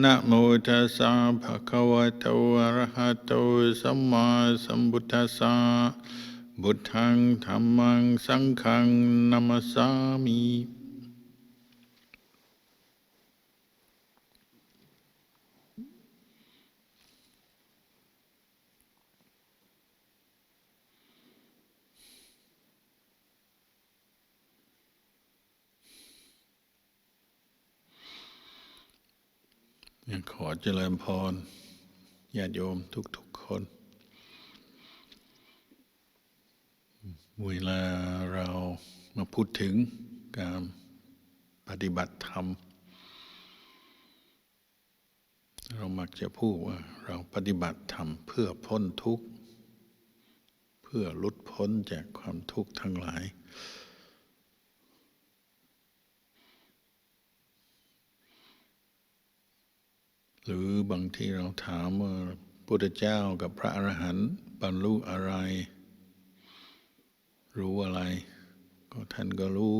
นะโมตัสสะภะคะวะโตอะระหะโตสัมมาสัมพุทธัสสะบุตทังธัมมังสังฆังนัมสสามิ ขอเจริญพรญาติโยมทุกๆคน เวลาเรามาพูดถึงการปฏิบัติธรรม เรามักจะพูดว่าเราปฏิบัติธรรมเพื่อพ้นทุกข์ เพื่อลุดพ้นจากความทุกข์ทั้งหลาย หรือบางทีเราถามว่าพุทธเจ้ากับพระอรหันต์บรรลุอะไร รู้อะไร ก็ท่านก็รู้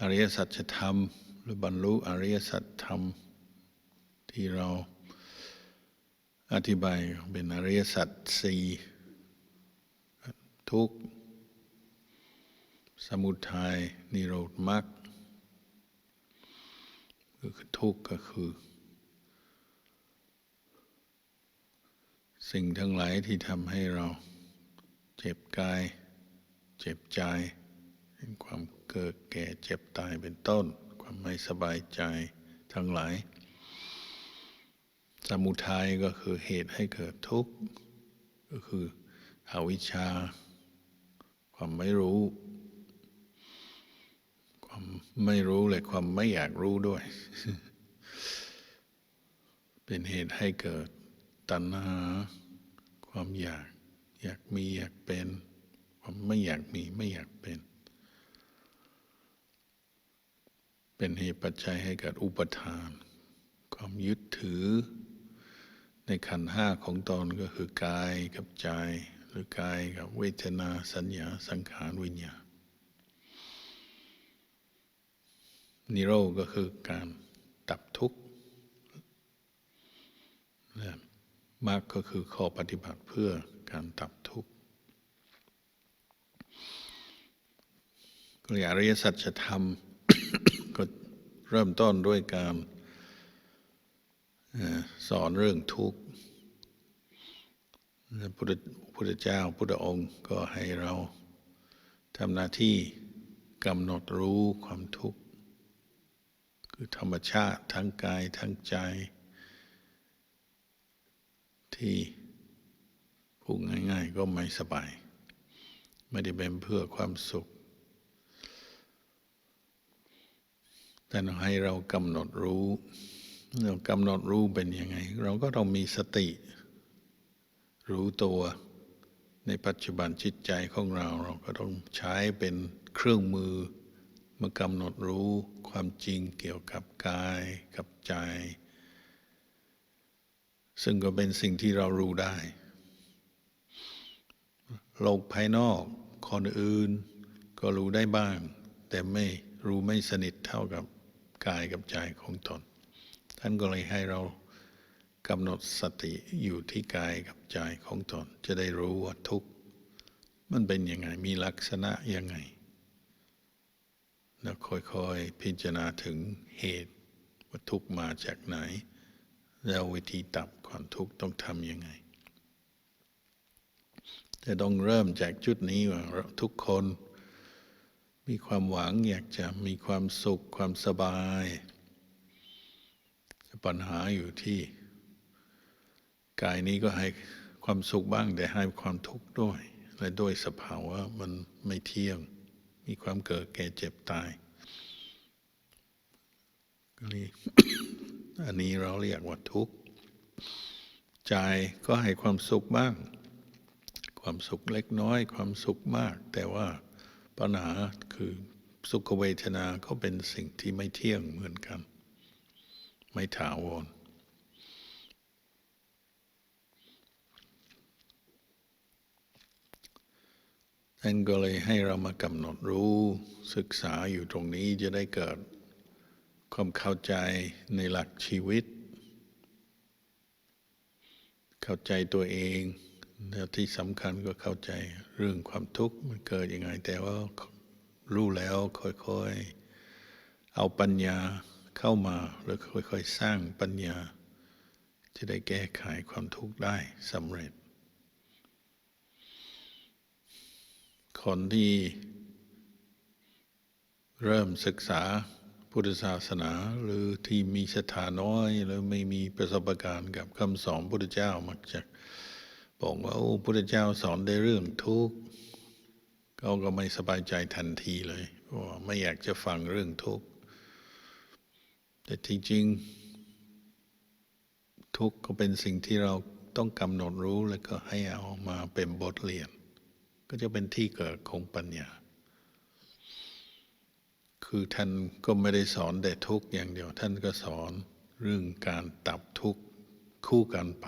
อริยสัจธรรม หรือบรรลุอริยสัจธรรม ที่เราอธิบายเป็นอริยสัจสี่ทุกสมุทัยนิโรธมรรคก็คือทุกข์ก็คือ สิ่งทั้งหลายที่ทำให้เรา เจ็บกาย เจ็บใจเป็นความเกิดแก่เจ็บตายเป็นต้น ความไม่สบายใจทั้งหลาย สมุทัยก็คือเหตุให้เกิดทุกข์ ก็คืออวิชชา ความไม่รู้ ความไม่รู้และความไม่อยากรู้ด้วย เป็นเหตุให้เกิดตัณหา ความอยาก อยากมีอยากเป็น ความไม่อยากมีไม่อยากเป็น เป็นเหตุปัจจัยให้เกิดอุปทาน ความยึดถือ ในขันห้าของตอนก็คือกายกับใจ หรือกายกับเวทนาสัญญาสังขารวิญญาณนิโรธก็คือการดับทุกข์ มรรคก็คือข้อปฏิบัติเพื่อการดับทุกข์ก็เรียอริยสัจธรรม ก็เริ่มต้นด้วยการสอนเรื่องทุกข์พระพุทธพุทธเจ้าพุทธองค์ก็ให้เราทำหน้าที่กำหนดรู้ความทุกข์ คือธรรมชาติทั้งกายทั้งใจ ที่พูดง่าย ๆ ก็ไม่สบาย ไม่ได้เป็นเพื่อความสุข แต่ให้เรากำหนดรู้เรากำหนดรู้เป็นยังไง เราก็ต้องมีสติ รู้ตัวในปัจจุบันจิตใจของเรา เราก็ต้องใช้เป็นเครื่องมือมากำหนดรู้ความจริงเกี่ยวกับกายกับใจ ซึ่งก็เป็นสิ่งที่เรารู้ได้ โลกภายนอกคนอื่น ก็รู้ได้บ้าง แต่ไม่รู้ไม่สนิทเท่ากับกายกับใจของตน ท่านก็เลยให้เรากำหนดสติอยู่ที่กายกับใจของตน จะได้รู้ว่าทุกข์มันเป็นยังไง มีลักษณะยังไง แล้วค่อยๆพิจารณาถึงเหตุว่าทุกข์มาจากไหน แล้ววิธีดับ ความทุกข์ต้องทำยังไง แต่ต้องเริ่มจากจุดนี้ว่าทุกคน มีความหวังอยากจะมีความสุขความสบายปัญหาอยู่ที่กายนี้ก็ให้ความสุขบ้าง แต่ให้ความทุกข์ด้วยและด้วยสภาวะมันไม่เที่ยง มีความเกิดแก่เจ็บตายก็เลยอันนี้เราเรียกว่าทุกข์ ใจก็ให้ความสุขบ้าง ความสุขเล็กน้อย ความสุขมาก แต่ว่าปัญหาคือสุขเวทนาก็เป็นสิ่งที่ไม่เที่ยงเหมือนกัน ไม่ถาวรท่านก็เลยให้เรามากำหนดรู้ศึกษาอยู่ตรงนี้จะได้เกิดความเข้าใจในหลักชีวิต เข้าใจตัวเองแล้วที่สำคัญก็เข้าใจเรื่องความทุกข์มันเกิดยังไง แต่ว่ารู้แล้วค่อยๆ เอาปัญญาเข้ามาแล้วค่อยๆ สร้างปัญญา จะได้แก้ไขความทุกข์ได้สำเร็จ คนที่เริ่มศึกษา พุทธศาสนา หรือที่มีศรัทธาน้อย หรือไม่มีประสบการณ์กับคำสอนพุทธเจ้ามักจะบอกว่าโอ้พุทธเจ้าสอนได้เรื่องทุกข์เขาก็ไม่สบายใจทันทีเลยเพราะว่าไม่อยากจะฟังเรื่องทุกข์แต่จริงทุกข์ก็เป็นสิ่งที่เราต้องกำหนดรู้แล้วก็ให้เอามาเป็นบทเรียน ก็จะเป็นที่เกิดของปัญญา คือท่านก็ไม่ได้สอนแต่ทุกข์อย่างเดียว ท่านก็สอนเรื่องการตับทุกข์คู่กันไป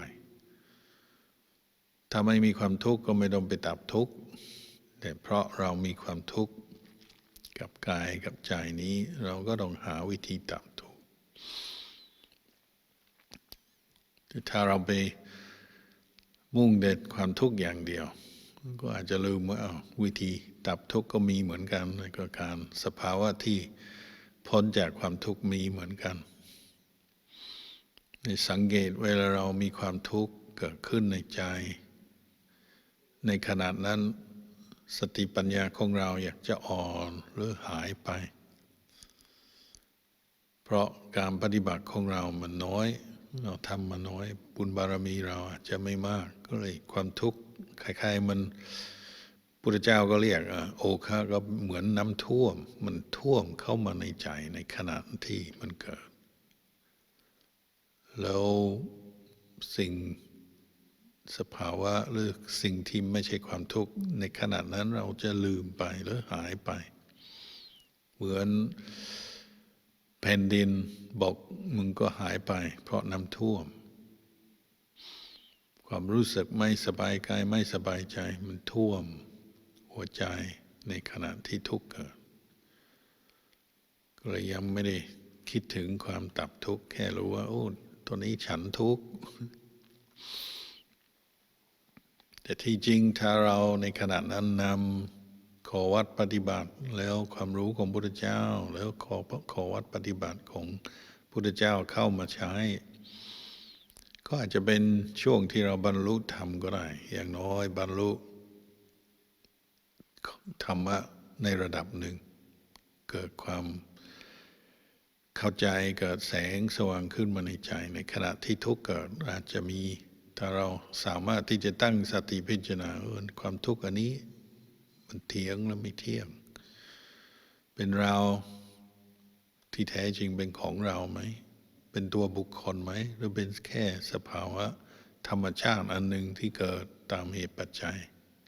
ถ้าไม่มีความทุกข์ก็ไม่ต้องไปตับทุกข์แต่เพราะเรามีความทุกข์กับกายกับใจนี้ เราก็ต้องหาวิธีตับทุกข์ถ้าเราไปมุ่งเด็ดความทุกข์อย่างเดียว ก็อาจจะลืมว่าวิธีดับทุกข์ก็มีเหมือนกันก็การสภาวะที่พ้นจากความทุกข์มีเหมือนกันในสังเกตเวลาเรามีความทุกข์เกิดขึ้นในใจ ในขณะนั้น สติปัญญาของเราอยากจะอ่อนหรือหายไป เพราะการปฏิบัติของเรามันน้อย เราทำมาน้อยบุญบารมีเราอาจจะไม่มาก ก็เลยความทุกข์ คล้ายๆมันพุทธเจ้าก็เรียกอะโอคาก็เหมือนน้ำท่วม มันท่วมเข้ามาในใจในขณะที่มันเกิด แล้วสิ่งสภาวะหรือสิ่งที่ไม่ใช่ความทุกข์ในขณะนั้นเราจะลืมไปหรือหายไป เหมือนแผ่นดินบอกมึงก็หายไป เพราะน้ำท่วม ความรู้สึกไม่สบายกายไม่สบายใจมันท่วมหัวใจในขณะที่ทุกข์เกิดก็เลยยังไม่ได้คิดถึงความตับทุกข์แค่รู้ว่า โอ้ตัวนี้ฉันทุกข์แต่ที่จริงถ้าเราในขณะนั้นนำขอวัดปฏิบัติแล้วความรู้ของพุทธเจ้า แล้วขอขอวัดปฏิบัติของพุทธเจ้าเข้ามาใช้ ก็อาจจะเป็นช่วงที่เราบรรลุธรรมก็ได้ อย่างน้อยบรรลุธรรมะในระดับหนึ่ง เกิดความเข้าใจเกิดแสงสว่างขึ้นมาในใจ ในขณะที่ทุกข์เกิดอาจจะมี ถ้าเราสามารถที่จะตั้งสติพิจารณาเออความทุกข์อันนี้ มันเที่ยงและไม่เที่ยง เป็นเราที่แท้จริงเป็นของเราไหม เป็นตัวบุคคลไหม หรือเป็นแค่สภาวะ ธรรมชาติอันหนึ่งที่เกิดตามเหตุปัจจัย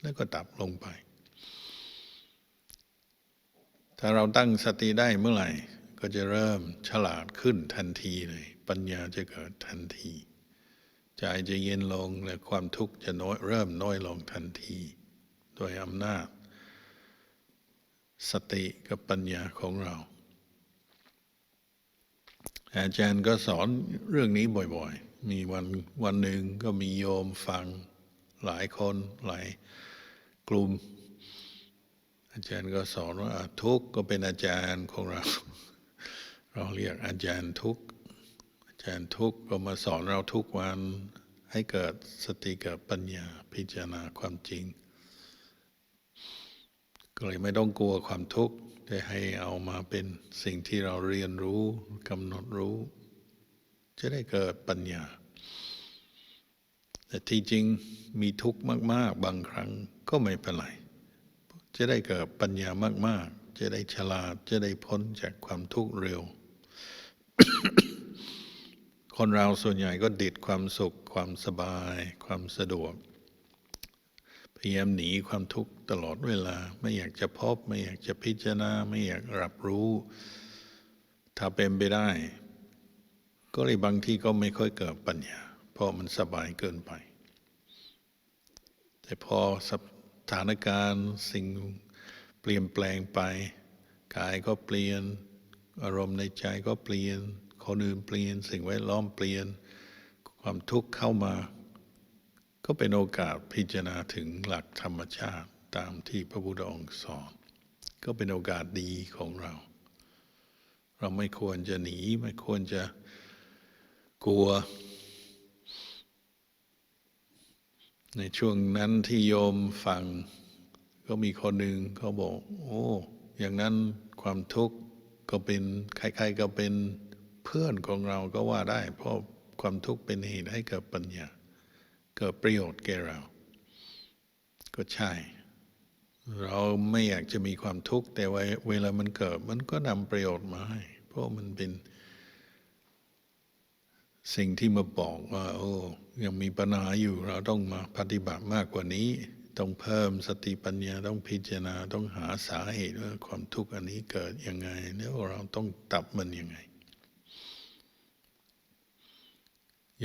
แล้วก็ดับลงไป ถ้าเราตั้งสติได้เมื่อไหร่ ก็จะเริ่มฉลาดขึ้นทันทีเลย ปัญญาจะเกิดทันที ใจจะเย็นลงและความทุกข์จะน้อยเริ่มน้อยลงทันที โดยอำนาจ สติกับปัญญาของเรา อาจารย์ก็สอนเรื่องนี้บ่อยๆ มีวันวันหนึ่งก็มีโยมฟังหลายคนหลายกลุ่ม อาจารย์ก็สอนว่าทุกก็เป็นอาจารย์ของเรา เราเรียกอาจารย์ทุก อาจารย์ทุกก็มาสอนเราทุกวันให้เกิดสติกิดปัญญาพิจารณาความจริง เลยไม่ต้องกลัวความทุกข์ได้ให้เอามาเป็นสิ่งที่เราเรียนรู้กำหนดรู้ จะได้เกิดปัญญา แต่ที่จริงมีทุกข์มาก ๆ บางครั้งก็ไม่เป็นไร จะได้เกิดปัญญามาก ๆ จะได้ฉลาดจะได้พ้นจากความทุกข์เร็ว คนเราส่วนใหญ่ก็ดิดความสุข ความสบาย ความสะดวก ยายามหนีความทุกข์ตลอดเวลา ไม่อยากจะพบ ไม่อยากจะพิจารณา ไม่อยากรับรู้ ถ้าเป็นไปได้ ก็เลยบางที่ก็ไม่ค่อยเกิดปัญญา เพราะมันสบายเกินไป แต่พอสถานการณ์สิ่งเปลี่ยนแปลงไป กายก็เปลี่ยน อารมณ์ในใจก็เปลี่ยนคนอื่นเปลี่ยน สิ่งแวดล้อมเปลี่ยน ความทุกข์เข้ามา ก็เป็นโอกาสพิจารณาถึงหลักธรรมชาติตามที่พระพุทธองค์สอน ก็เป็นโอกาสดีของเรา เราไม่ควรจะหนี ไม่ควรจะกลัว ในช่วงนั้นที่โยมฟัง ก็มีคนหนึ่งเขาบอก โอ้ อย่างนั้นความทุกข์ก็เป็นใครๆก็เป็นเพื่อนของเราก็ว่าได้ เพราะความทุกข์เป็นเหตุให้เกิดปัญญา เกิดประโยชน์แก่เรา ก็ใช่ เราไม่อยากจะมีความทุกข์ แต่เวลามันเกิด มันก็นำประโยชน์มาให้ เพราะมันเป็น สิ่งที่มาบอกว่า โอ้ยังมีปัญหาอยู่เราต้องมาปฏิบัติมากกว่านี้ ต้องเพิ่มสติปัญญาต้องพิจารณาต้องหาสาเหตุว่าความทุกข์อันนี้เกิดยังไง แล้วเราต้องตับมันยังไง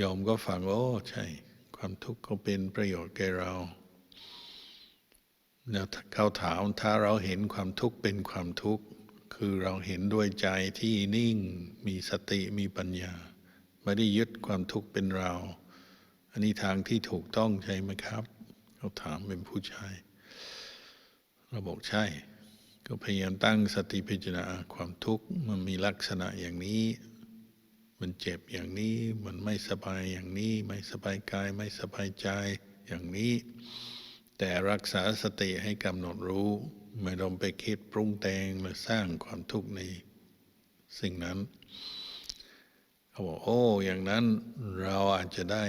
ยอมก็ฟังโอ้ใช่ ความทุกข์ก็เป็นประโยชน์แก่เราแล้วเขาถามถ้าเราเห็นความทุกข์เป็นความทุกข์ คือเราเห็นด้วยใจที่นิ่ง มีสติมีปัญญา ไม่ได้ยึดความทุกข์เป็นเรา อันนี้ทางที่ถูกต้องใช่ไหมครับ เขาถามเป็นผู้ชายเราบอกใช่ ก็พยายามตั้งสติพิจารณาความทุกข์มันมีลักษณะอย่างนี้ มันเจ็บอย่างนี้ มันไม่สบายอย่างนี้ ไม่สบายกาย ไม่สบายใจอย่างนี้ แต่รักษาสติให้กำหนดรู้ ไม่ต้องไปคิดปรุงแต่งหรือสร้างความทุกข์ในสิ่งนั้นเขาบอกโอ้ อย่างนั้นเราอาจจะได้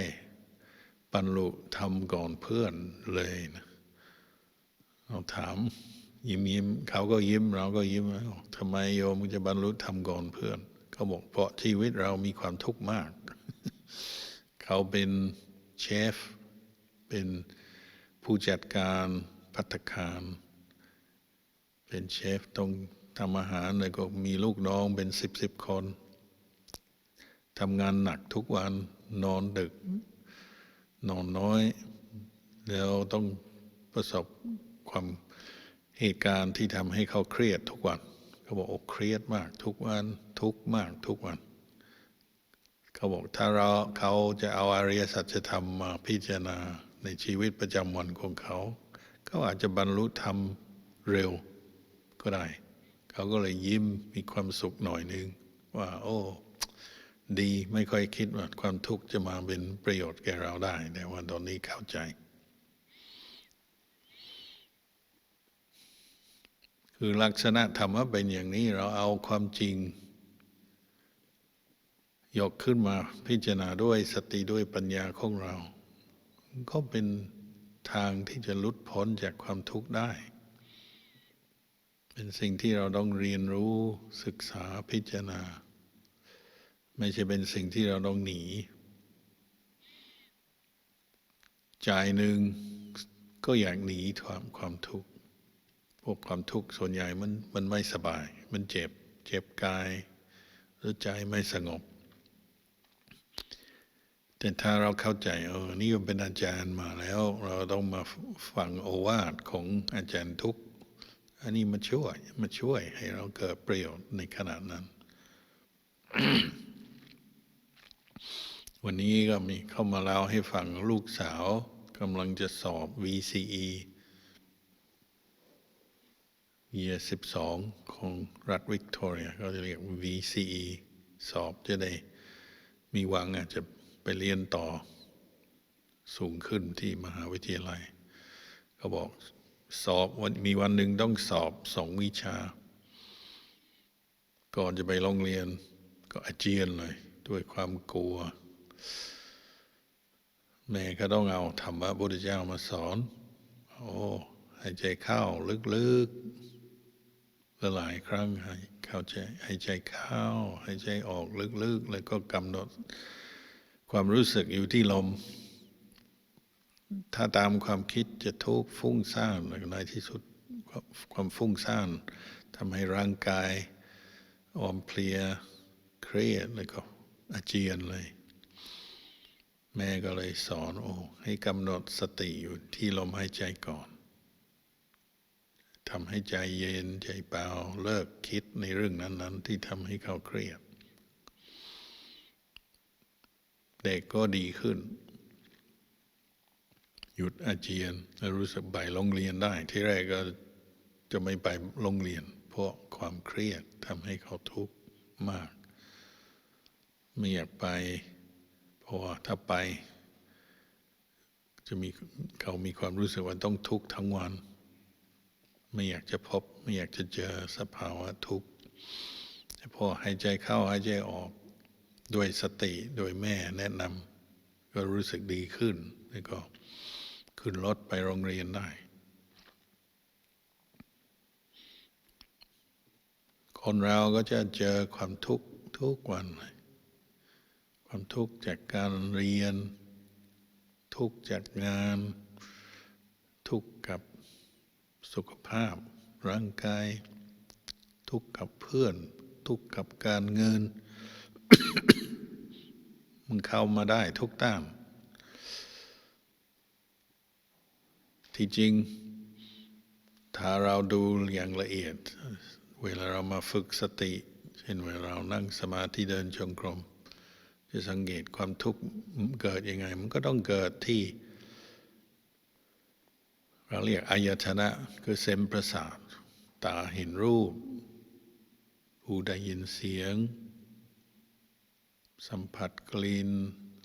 บรรลุธรรมก่อนเพื่อนเลยนะเราถาม ยิ้มยิ้มเขาก็ยิ้ม เราก็ยิ้มทำไมโยมจะบรรลุธรรมก่อนเพื่อน เขาบอกเพราะชีวิตเรามีความทุกข์มาก เขาเป็นเชฟ เป็นผู้จัดการพัตตาคาร เป็นเชฟต้องทำอาหารแล้วก็มีลูกน้องเป็นสิบสิบคนทำงานหนักทุกวันนอนดึก นอนน้อย แล้วต้องประสบความเหตุการณ์ที่ทำให้เขาเครียดทุกวัน เขาบอกโอ้เครียดมาก ทุกวันทุกมากทุกวัน เขาบอกถ้าเราเขาจะเอาอริยสัจธรรมมาพิจารณาในชีวิตประจำวันของเขา เขาอาจจะบรรลุธรรมเร็วก็ได้ เขาก็เลยยิ้มมีความสุขหน่อยนึง ว่า โอ้ดีไม่ค่อยคิดว่าความทุกข์จะมาเป็นประโยชน์แก่เราได้ แต่ว่าตอนนี้เข้าใจ คือลักษณะธรรมะเป็นอย่างนี้เราเอาความจริง ยกขึ้นมาพิจารณาด้วยสติด้วยปัญญาของเรา ก็เป็นทางที่จะลุดพ้นจากความทุกข์ได้ เป็นสิ่งที่เราต้องเรียนรู้ศึกษาพิจารณา ไม่ใช่เป็นสิ่งที่เราต้องหนีใจหนึ่งก็อยากหนีความความทุกข์ พวกความทุกข์ส่วนใหญ่มันมันไม่สบาย มันเจ็บ เจ็บกายหรือใจไม่สงบ แต่ถ้าเราเข้าใจเออนี่เป็นอาจารย์มาแล้ว เราต้องมาฟังโอวาทของอาจารย์ทุกอันนี้มาช่วยมาช่วยให้เราเกิดประโยชน์ในขณะนั้น วันนี้ก็มีเข้ามาเล่าให้ฟังลูกสาวกำลังจะสอบ VCE เยียสิบสองของรัฐวิกตอเรียเขาจะเรียก VCE สอบจะได้มีหวังอาจจะไปเรียนต่อสูงขึ้นที่มหาวิทยาลัยเขาบอกสอบวันมีวันหนึ่งต้องสอบสองวิชา ก่อนจะไปโรงเรียนก็อาเจียนเลย ด้วยความกลัว แม่ก็ต้องเอาธรรมะพุทธเจ้ามาสอน โอ้หายใจเข้าลึกๆ ลหลายครั้งหายเข้าใจหายใจเข้าหายใจออกลึกๆ แล้วก็กำหนดความรู้สึกอยู่ที่ลม ถ้าตามความคิดจะทุกข์ฟุ้งซ่านในที่สุดความความฟุ้งซ่านทำให้ร่างกายอ่อนเพลียเครียดแล้วก็อาเจียนเลย แม่ก็เลยสอนโอ้ให้กำหนดสติอยู่ที่ลมหายใจก่อน ทำให้ใจเย็นใจเบาเลิกคิดในเรื่องนั้น ๆ ที่ทำให้เขาเครียด เด็กก็ดีขึ้น หยุดอาเจียนรู้สึกไปโรงเรียนได้ ที่แรกก็จะไม่ไปโรงเรียน เพราะความเครียดทำให้เขาทุกข์มาก ไม่อยากไป เพราะว่าถ้าไป จะมีเขามีความรู้สึกว่าต้องทุกข์ทั้งวัน ไม่อยากจะพบ ไม่อยากจะเจอสภาวะทุกข์พอหายใจเข้าหายใจออกด้วยสติโดยแม่แนะนำก็รู้สึกดีขึ้น แล้วก็ขึ้นรถไปโรงเรียนได้ คนเราก็จะเจอความทุกข์ทุกวัน ความทุกข์จากการเรียน ทุกข์จากงาน ทุกข์กับ สุขภาพ ร่างกาย ทุกข์กับเพื่อน ทุกข์กับการเงิน มันเข้ามาได้ทุกด้านที่จริง ถ้าเราดูอย่างละเอียด เวลาเรามาฝึกสติ เช่นเวลาเรานั่งสมาธิเดินจงกรมจะสังเกตความทุกข์เกิดยังไง มันก็ต้องเกิดที่ เราเรียกอายตนะคือเซมประสาท ตาเห็นรูป หูได้ยินเสียง สัมผัสกลิ่น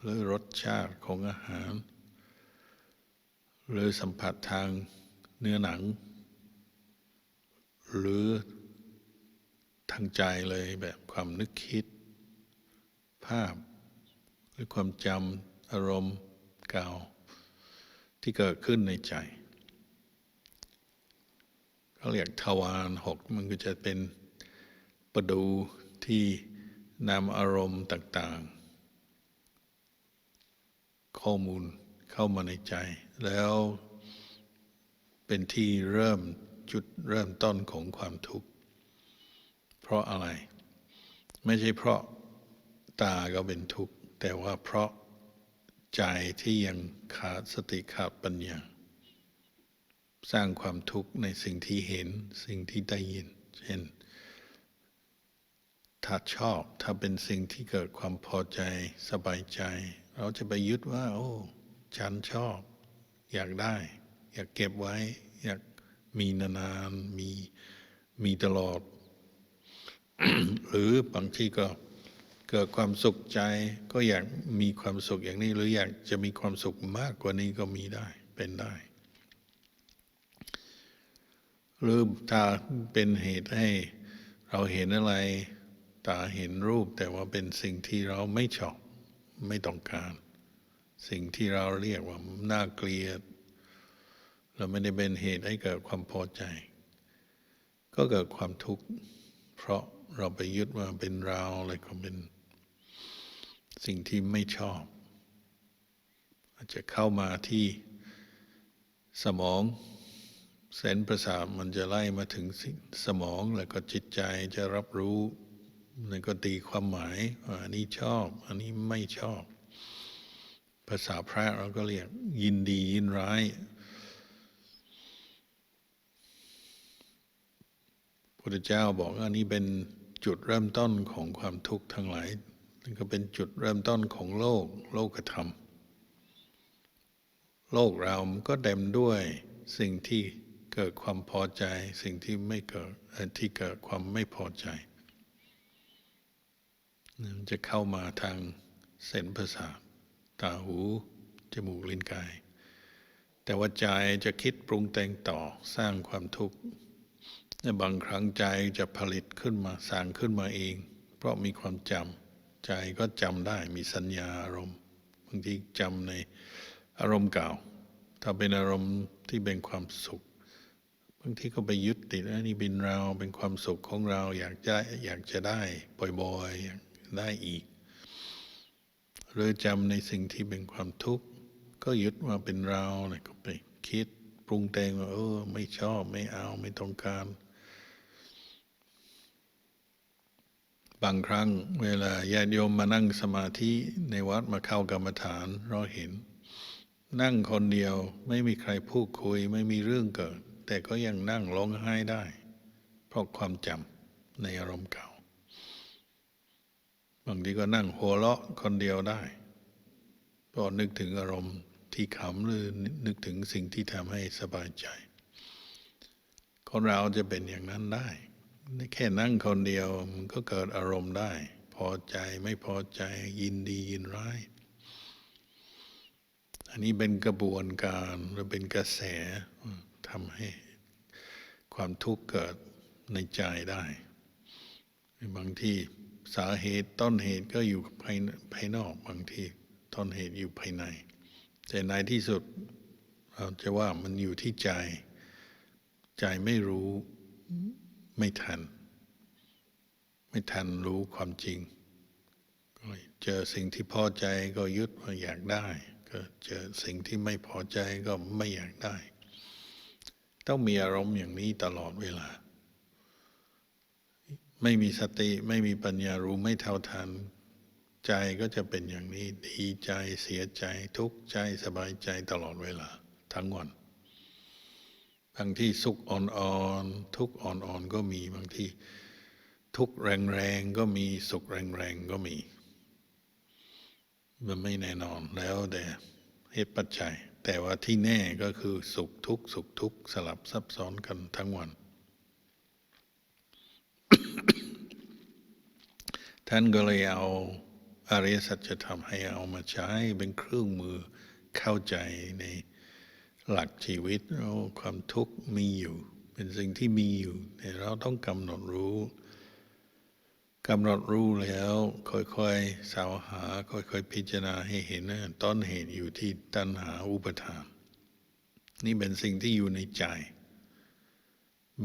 หรือรสชาติของอาหาร หรือสัมผัสทางเนื้อหนัง หรือทางใจเลยแบบความนึกคิด ภาพ หรือความจำอารมณ์เก่าที่เกิดขึ้นในใจ เขาเรียกทวารหกมันก็จะเป็นประดูที่นำอารมณ์ต่างๆ ข้อมูลเข้ามาในใจ แล้วเป็นที่เริ่มจุดเริ่มต้นของความทุกข์ เพราะอะไร ไม่ใช่เพราะตาก็เป็นทุกข์ แต่ว่าเพราะใจที่ยังขาดสติขาดปัญญา สร้างความทุกข์ในสิ่งที่เห็นสิ่งที่ได้ยิน เช่น ถ้าชอบถ้าเป็นสิ่งที่เกิดความพอใจสบายใจ เราจะไปยึดว่า โอ้ ฉันชอบ อยากได้ อยากเก็บไว้ อยากมีนานๆมีมีตลอด หรือบางทีก็เกิดความสุขใจก็อยากมีความสุขอย่างนี้ หรืออยากจะมีความสุขมากกว่านี้ก็มีได้เป็นได้ หรือถ้าเป็นเหตุให้เราเห็นอะไร ตาเห็นรูปแต่ว่าเป็นสิ่งที่เราไม่ชอบไม่ต้องการ สิ่งที่เราเรียกว่าน่าเกลียด เราไม่ได้เป็นเหตุให้เกิดความพอใจ ก็เกิดความทุกข์ เพราะเราไปยึดว่าเป็นเราอะไรก็เป็น สิ่งที่ไม่ชอบ อาจจะเข้ามาที่สมอง เส้นประสาทมันจะไล่มาถึงสมองแล้วก็จิตใจจะรับรู้แล้วก็ตีความหมายว่าอันนี้ชอบ อันนี้ไม่ชอบ ภาษาพระเราก็เรียกยินดียินร้าย พุทธเจ้าบอกว่าอันนี้เป็นจุดเริ่มต้นของความทุกข์ทั้งหลายนั่นก็เป็นจุดเริ่มต้นของโลกโลกธรรม โลกเรามันก็เต็มด้วยสิ่งที่ เกิดความพอใจ สิ่งที่ไม่เกิดที่เกิดความไม่พอใจมันจะเข้ามาทางเส้นประสาทตาหู จมูกลิ้นกาย แต่ว่าใจจะคิดปรุงแต่งต่อสร้างความทุกข์บางครั้งใจจะผลิตขึ้นมาสร้างขึ้นมาเอง เพราะมีความจำใจก็จำได้มีสัญญาอารมณ์บางทีจำในอารมณ์เก่า ถ้าเป็นอารมณ์ที่เป็นความสุขางทีก็ไปยึดติดนี่เป็นเราเป็นความสุขของเราอยากจะอยากจะได้บ่อยๆอยากได้อีกหรือจำในสิ่งที่เป็นความทุกข์ ก็ยึดว่าเป็นเราเนี่ยก็ไปคิดปรุงแต่งว่าเออ ไม่ชอบไม่เอาไม่ต้องการ บางครั้งเวลาญาติโยมมานั่งสมาธิในวัดมาเข้ากรรมฐานเราเห็น นั่งคนเดียวไม่มีใครพูดคุยไม่มีเรื่องเกิด แต่ก็ยังนั่งร้องไห้ได้ เพราะความจำในอารมณ์เก่า บางทีก็นั่งหัวเราะคนเดียวได้ก็นึกถึงอารมณ์ที่ขำหรือนึกถึงสิ่งที่ทำให้สบายใจ คนเราจะเป็นอย่างนั้นได้ แค่นั่งคนเดียวมันก็เกิดอารมณ์ได้ พอใจไม่พอใจยินดียินร้าย อันนี้เป็นกระบวนการหรือเป็นกระแส ทำให้ความทุกข์เกิดในใจได้ บางทีสาเหตุต้นเหตุก็อยู่ภายภายนอกบางทีต้นเหตุอยู่ภายใน แต่ในที่สุดเราจะว่ามันอยู่ที่ใจ ใจไม่รู้ไม่ทัน ไม่ทันรู้ความจริง ก็เจอสิ่งที่พอใจก็ยึดว่าอยากได้ ก็เจอสิ่งที่ไม่พอใจก็ไม่อยากได้ ต้องมีอารมณ์อย่างนี้ตลอดเวลา ไม่มีสติไม่มีปัญญารู้ไม่เท่าทัน ใจก็จะเป็นอย่างนี้ดีใจเสียใจทุกข์ใจสบายใจตลอดเวลา ทั้งวันบางที่สุขอ่อนๆทุกข์อ่อนๆก็มีบางที่ทุกข์แรงๆก็มีสุขแรงๆก็มี มันไม่แน่นอนแล้วแต่เหตุปัจจัย แต่ว่าที่แน่ก็คือสุขทุกข์สุขทุกข์สลับซับซ้อนกันทั้งวัน ท่านก็เลยเอาอริยสัจธรรมให้เอามาใช้เป็นเครื่องมือเข้าใจในหลักชีวิตเราความทุกข์มีอยู่ เป็นสิ่งที่มีอยู่แต่เราต้องกำหนดรู้ กำหนดรู้แล้ว ค่อยๆสาวหา ค่อยๆพิจารณาให้เห็นนะต้นเหตุอยู่ที่ตัณหาอุปทาน นี่เป็นสิ่งที่อยู่ในใจ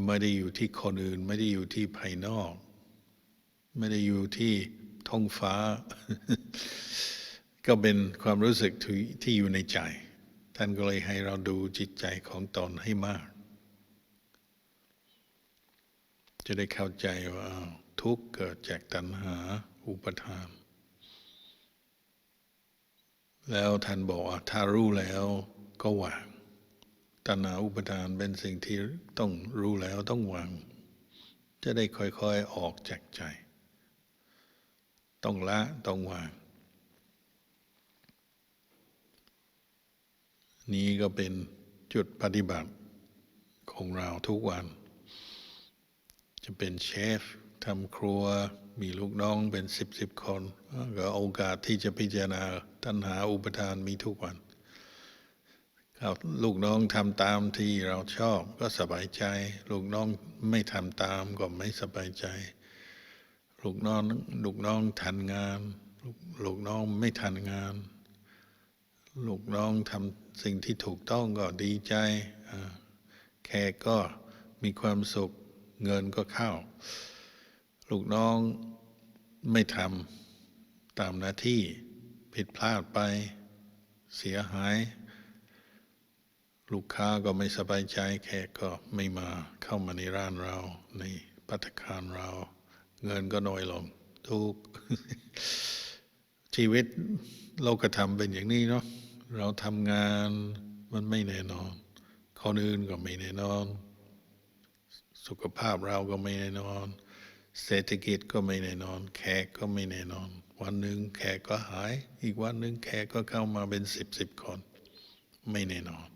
ไม่ได้อยู่ที่คนอื่น ไม่ได้อยู่ที่ภายนอก ไม่ได้อยู่ที่ท้องฟ้า ก็เป็นความรู้สึกที่อยู่ในใจ ท่านก็เลยให้เราดูจิตใจของตนให้มาก จะได้เข้าใจว่า ทุกข์เกิดจากตัณหาอุปทาน แล้วท่านบอกว่าถ้ารู้แล้วก็วาง ตัณหาอุปทานเป็นสิ่งที่ต้องรู้แล้วต้องวาง จะได้ค่อยๆออกจากใจ ต้องละต้องวาง นี้ก็เป็นจุดปฏิบัติของเราทุกวัน จะเป็นเชฟ ทำครัวมีลูกน้องเป็นสิบสิบคนก็โอกาสที่จะพิจารณาตัณหาอุปทานมีทุกวันครับลูกน้องทำตามที่เราชอบก็สบายใจ ลูกน้องไม่ทำตามก็ไม่สบายใจ ลูกน้องลูกน้องทันงาน ลูกน้องไม่ทันงาน ลูกน้องทำสิ่งที่ถูกต้องก็ดีใจแขกก็มีความสุขเงินก็เข้า ลูกน้องไม่ทำตามหน้าที่ผิดพลาดไป เสียหาย ลูกค้าก็ไม่สบายใจแขกก็ไม่มาเข้ามาในร้านเรา ในปัตคารเรา เงินก็น้อยลง ทุกชีวิตโลกธรรมเป็นอย่างนี้เนาะเราทำงานมันไม่แน่นอนคนอื่นก็ไม่แน่นอน สุขภาพเราก็ไม่แน่นอน เศรษฐกิจก็ไม่แน่นอน แขกก็ไม่แน่นอน วันหนึ่งแขกก็หาย อีกวันหนึ่งแขกก็เข้ามาเป็นสิบสิบคน ไม่แน่นอน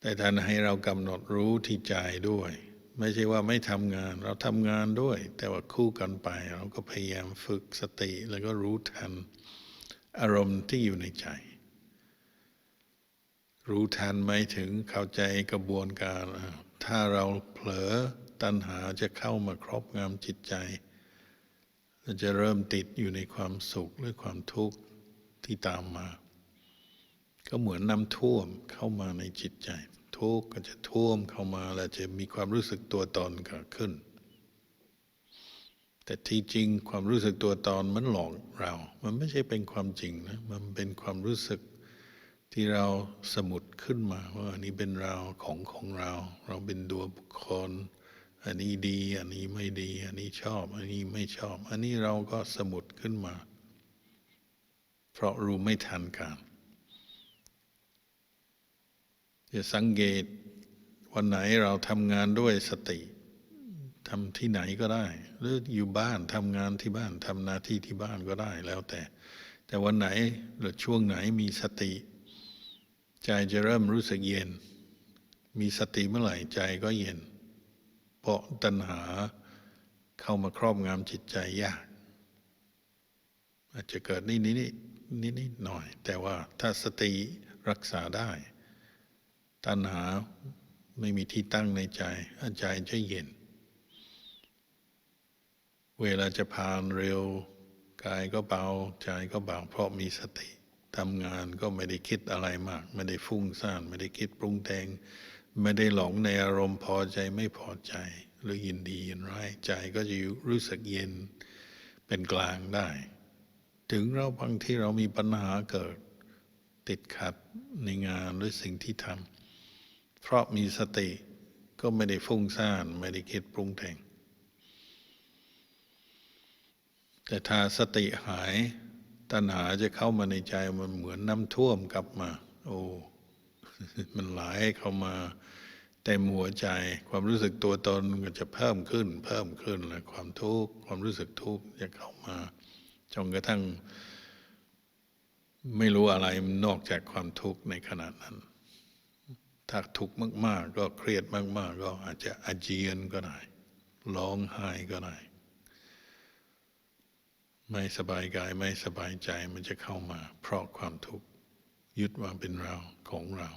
แต่ท่านให้เรากำหนดรู้ที่ใจด้วย ไม่ใช่ว่าไม่ทำงาน เราทำงานด้วย แต่ว่าคู่กันไป เราก็พยายามฝึกสติแล้วก็รู้ทัน อารมณ์ที่อยู่ในใจ รู้ทันไหมถึงเข้าใจกระบวนการ ถ้าเราเผลอ ตัณหาจะเข้ามาครอบงำจิตใจเราจะเริ่มติดอยู่ในความสุขหรือความทุกข์ที่ตามมา ก็เหมือนน้ำท่วมเข้ามาในจิตใจ ทุกข์ก็จะท่วมเข้ามาแล้วจะมีความรู้สึกตัวตนเกิดขึ้น แต่ที่จริงความรู้สึกตัวตอนมันหลอกเรา มันไม่ใช่เป็นความจริงนะมันเป็นความรู้สึกที่เราสมุดขึ้นมาว่าอันนี้เป็นเราของของเรา เราเป็นตัวบุคคล อันนี้ดี อันนี้ไม่ดี อันนี้ชอบ อันนี้ไม่ชอบ อันนี้เราก็สมุดขึ้นมา เพราะรู้ไม่ทันการจะสังเกตวันไหนเราทำงานด้วยสติทำที่ไหนก็ได้ หรืออยู่บ้านทำงานที่บ้านทำหน้าที่ที่บ้านก็ได้แล้วแต่ แต่วันไหนหรือช่วงไหนมีสติ ใจจะเริ่มรู้สึกเย็น มีสติเมื่อไหร่ใจก็เย็น เพราะตัณหาเข้ามาครอบงำจิตใจยาก อาจจะเกิดนิดนิดนิดนิดหน่อย แต่ว่าถ้าสติรักษาได้ ตัณหาไม่มีที่ตั้งในใจใจจะเย็น เวลาจะผ่านเร็วกายก็เบาใจก็เบาเพราะมีสติทำงานก็ไม่ได้คิดอะไรมาก ไม่ได้ฟุ้งซ่าน ไม่ได้คิดปรุงแต่ง ไม่ได้หลงในอารมณ์พอใจไม่พอใจ หรือยินดียินร้ายใจก็จะรู้สึกเย็นเป็นกลางได้ ถึงเราบางที่เรามีปัญหาเกิด ติดขัดในงานหรือสิ่งที่ทำเพราะมีสติก็ไม่ได้ฟุ้งซ่านไม่ได้คิดปรุงแต่ง แต่ถ้าสติหายตัณหาจะเข้ามาในใจมันเหมือนน้ำท่วมกลับมา โอ้ มันไหลเข้ามาเต็มหัวใจ ความรู้สึกตัวตนก็จะเพิ่มขึ้น เพิ่มขึ้นเลยความทุกข์ความรู้สึกทุกข์จะเข้ามาจนกระทั่ง ไม่รู้อะไรนอกจากความทุกข์ในขณะนั้น ถ้าทุกข์มาก ๆ ก็เครียดมาก ๆ ก็อาจจะอาเจียนก็ได้ร้องไห้ก็ได้ไม่สบายกายไม่สบายใจมันจะเข้ามา เพราะความทุกข์ยึดว่าเป็นเราของเรา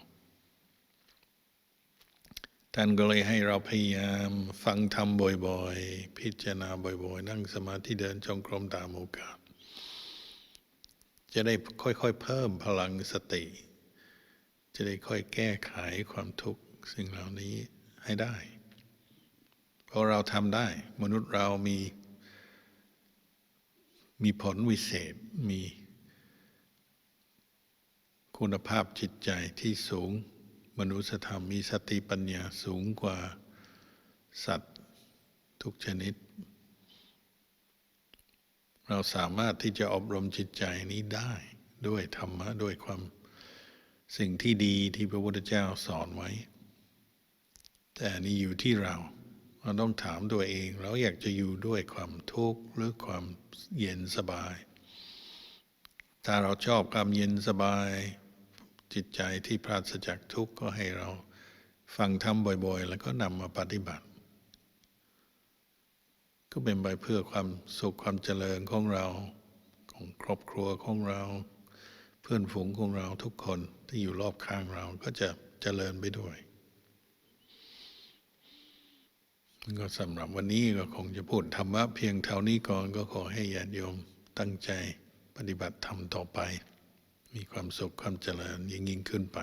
ท่านก็เลยให้เราพยายามฟังธรรมบ่อยๆ พิจารณาบ่อยๆ นั่งสมาธิเดินจงกรมตามโอกาส จะได้ค่อยๆ เพิ่มพลังสติ จะได้ค่อยแก้ไขความทุกข์สิ่งเหล่านี้ให้ได้ เพราะเราทำได้ มนุษย์เรามี มีผลวิเศษมีคุณภาพจิตใจที่สูง มนุษยธรรมมีสติปัญญาสูงกว่าสัตว์ทุกชนิด เราสามารถที่จะอบรมจิตใจนี้ได้ด้วยธรรมะด้วยความสิ่งที่ดีที่พระพุทธเจ้าสอนไว้ แต่นนี่อยู่ที่เรา เราต้องถามตัวเอง เราอยากจะอยู่ด้วยความทุกข์หรือความเย็นสบาย ถ้าเราชอบความเย็นสบาย จิตใจที่ปราศจากทุกข์ก็ให้เราฟังธรรมบ่อย ๆ แล้วก็นำมาปฏิบัติ ก็เป็นไปเพื่อความสุขความเจริญของเรา ของครอบครัวของเรา เพื่อนฝูงของเราทุกคนที่อยู่รอบข้างเราก็จะเจริญไปด้วยก็สำหรับวันนี้ก็คงจะพูดธรรมะเพียงเท่านี้ก่อนก็ขอให้ญาติโยมตั้งใจปฏิบัติธรรมต่อไป มีความสุขความเจริญยิ่งยิ่งขึ้นไป